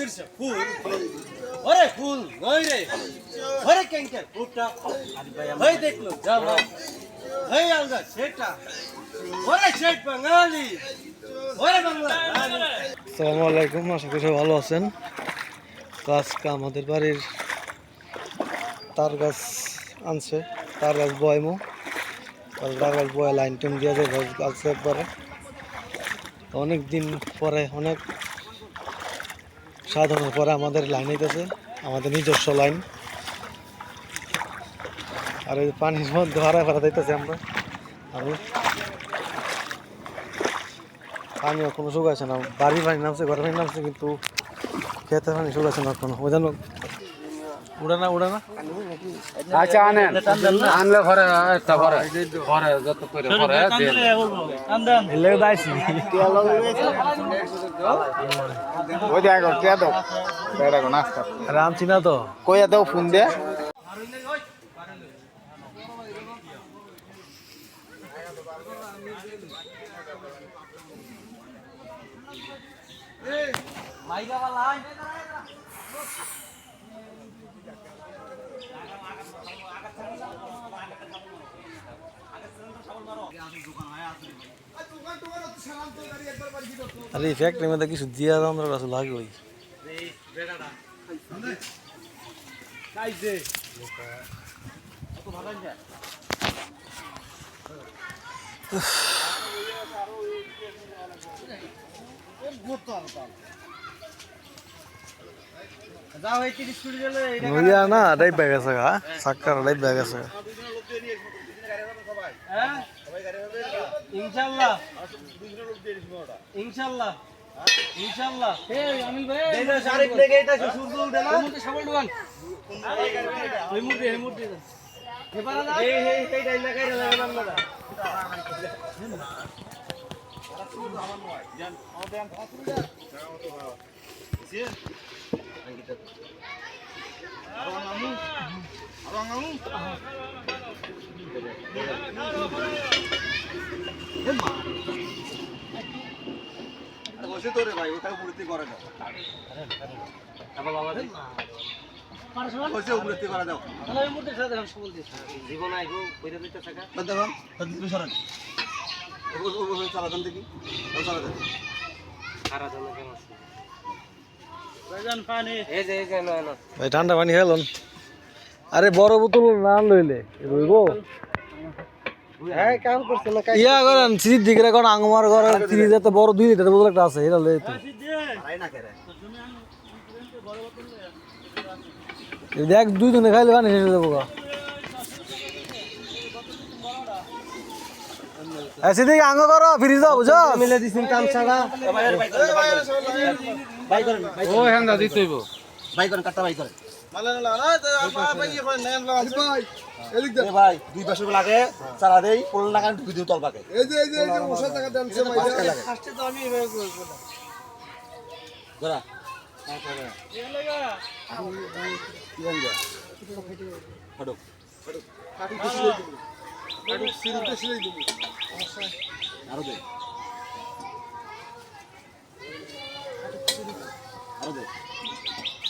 সরিষা ফুল। ওরে ফুল রে। ওরে দেখল আলগা, সেটা। ওরে শেঠ বাঙালি। ওরে বাংলা আলাইকুম, আশা করি ভালো আছেন। তো আজকে আমাদের বাড়ির তার গাছ আনছে, তার গাছ বয়মো। তার গাছ বয় লাইন টেন দিয়ে যায় গাছ গাছ একবারে। অনেক দিন পরে, অনেক সাধনের পরে আমাদের লাইন হইতেছে আমাদের নিজস্ব লাইন আর ওই পানির মধ্যে হারা ভাড়া দিতেছি আমরা। আমি পানি সুখ আছে না। বাড়ি পানি নামছে, ঘরের পানি নামছে, কিন্তু খেতে পানি সুখ আছে না কোনো ওই জন্য উড়ে না উড়ে না আচ্ছা আনেন। আনলে ঘরে একটা ঘরে। ঘরে যত করে ঘরে দিয়ে এলে দাইছি। ওই দেখো কে দাও। দেখো নাস্তা। রামছি না তো। কইয়া দাও ফোন দে আরে এই ফ্যাক্টরি মধ্যে কিছু দিয়া দাম কাছে লাগে ওই যাও এই তিরিশ কুড়ি গেলে নইয়া না ডাইব ব্যাগ আছে গা সাক্কার ডাইব ব্যাগ আছে। হ্যাঁ? ইনশাল্লাহ। ইনশাল্লাহ। ইনশাল্লাহ। আমিল ভাই এই যে শারিক লেগে এটা সূর্য উঠে না? মুতে সাবল দোকান ওই মুতে এই মুতে এবারে এই এই এই ডাইন না কাইরা লাগা নাম না জীবন আইগো কইরা দিতে থাকা সারা জন্য কেমন আছে প্রয়োজন পানি এই যে এই যে না না ভাই ঠান্ডা পানি খেলুন আরে বড় বোতল না লইলে রইব হ্যাঁ কাম করছে না ইয়া করেন সিদ্ধি দিকে এখন আঙ্গমার ঘরে ফ্রিজে তো বড় দুই লিটার বোতল একটা আছে এটা লই তো দেখ দুই জনে খাইলে পানি শেষ হয়ে যাব গা সিদ্দিক আঙ্গ করো ফ্রিজ দাও বুঝো মিলে কাম ছাড়া বাই করেন ও হেন্দা দিতেইব বাই করেন কাটটা বাই করেন। ভাই দুই বছর লাগে চালা দেই পনেরো টাকা ঢুকি দিও তল পাকে ধরা। ফটো আরও দে আরও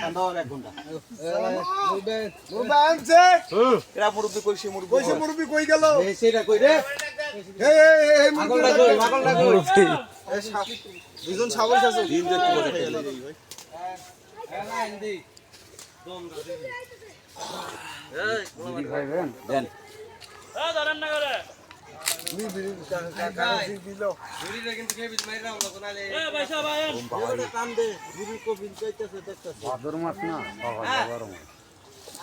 এসে আরাম দাও আরাম দাও এক ঘণ্টা এরা মুরব্বি কইছে মুরব্বি এই সেটা কই রে পাগলটা কই পাগলটা কই মুরব্বি দুজন ছাগল খাচ্ছে দিন দেখতে বলে ভাই দেন ভাদর মাস না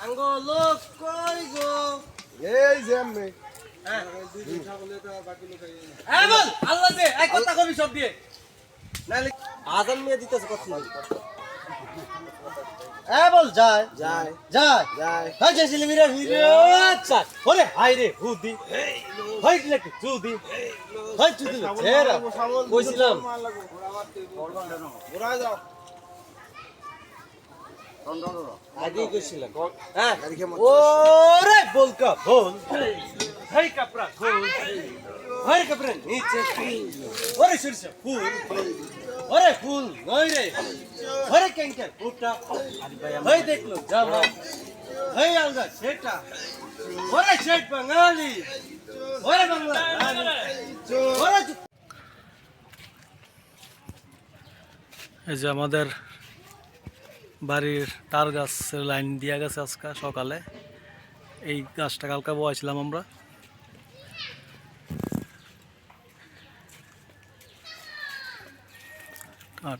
আঙ্গ লোক কই গো হ্যাঁ বল আল্লাহ দে এক কথা কবি সব দিয়ে। আজান নিয়ে দিতেছে কথা এ বল যায়। যায়। যায়। যায়। হাই যাইছিলি মিরা আচ্ছা। ওরে হাই রে হুদি। হাই হাই কইছিলাম। কইছিলাম। হ্যাঁ। ওরে বলকা বল। হাই কাপড়া খোল হাই কাপড়া নিচে ওরে সরষে ফুল। ওরে ফুল নই রে। দেখল আলগা সেটা। শেট বাঙালি। বাংলা এই যে আমাদের বাড়ির তার গাছের লাইন দিয়া গেছে আজকে সকালে। এই গাছটা কালকে বয়েছিলাম আমরা।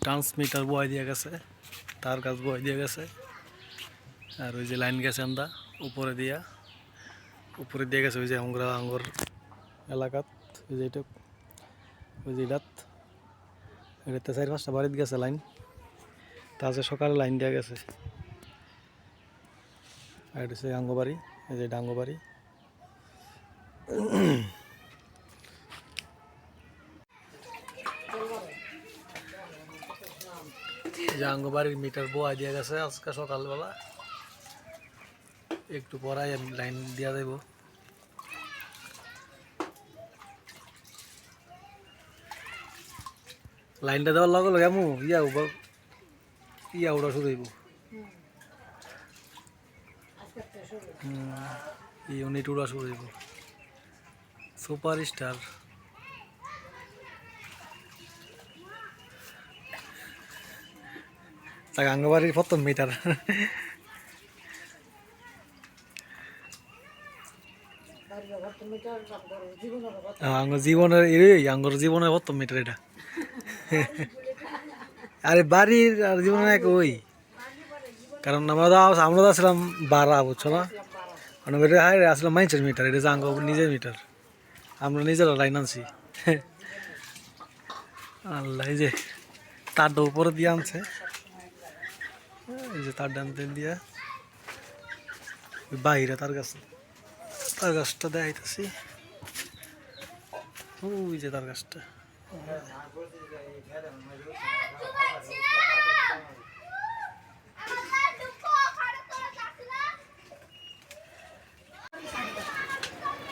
ট্রান্সমিটার বয় দিয়ে গেছে, তার গাছ বয় দিয়ে গেছে। আর ওই যে লাইন গেছে আমরা উপরে দিয়া, উপরে দিয়ে গেছে ওই যে আঙ্গর এলাকাত, ওই যে এটা, ওই যে এটাত। এটাতে চার পাঁচটা বাড়িতে গেছে লাইন তাজে সকালে লাইন দেওয়া গেছে। আর এটা হচ্ছে আঙ্গবাড়ি এই যে ডাঙ্গবাড়ি এই যে আঙ্গবাড়ির মিটার বোয়া দিয়ে গেছে আজকে সকালবেলা। একটু পরাই লাইন দিয়া দেব। লাইনটা দেওয়ার লগে লগে আমু ইয়া উবা ইয়া উড়া শুরু হইব। ইউনিট উড়া শুরু সুপার স্টার আঙ্গবাড়ির প্রথম মিটার আঙ্গ জীবনের আঙ্গর জীবনের প্রথম মিটার এটা? আরে বাড়ির আর জীবনের এক ওই। কারণ আমরা তো আমরা তো আসলাম বারা, বুঝছ না? মানে এটা হাই আসলে মাইন্সের মিটার এটা যে নিজের মিটার আমরা নিজেরা লাইন আনছি। আল্লাহ যে তারটা উপরে দিয়ে আনছে। যে তার ডানতে দিয়া ওই বাইরে তার গাছ, তার গাছটা দেখাইতেছি। ওই যে তার গাছটা।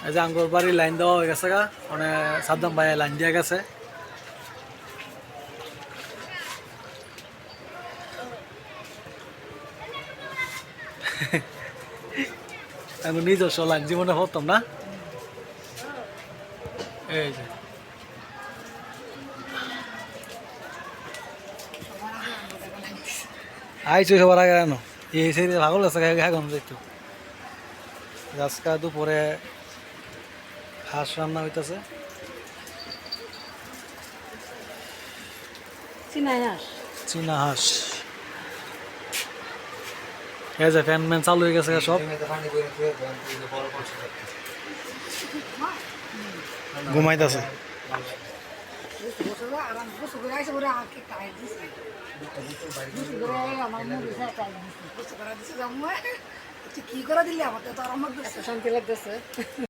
এই যে আঙ্গুর বাড়ির লাইন দেওয়া হয়ে গেছে গা। মানে সাদ্দাম ভাই লাইন দেওয়া গেছে। আমি নিজস্ব লাইন জীবনে হতাম না? এই যে। আইছো সবার আগে কেন এই সেই ভাগল আছে এখন একটু আজকা দুপুরে হাঁস রান্না হইতেছে। চীনা হাঁস। এই যে ফ্যান ম্যান চালু হয়ে গেছে সব। ঘুমাইতেছে। কি করে দিলে আমাকে তো আর আমার শান্তি লাগতেছে।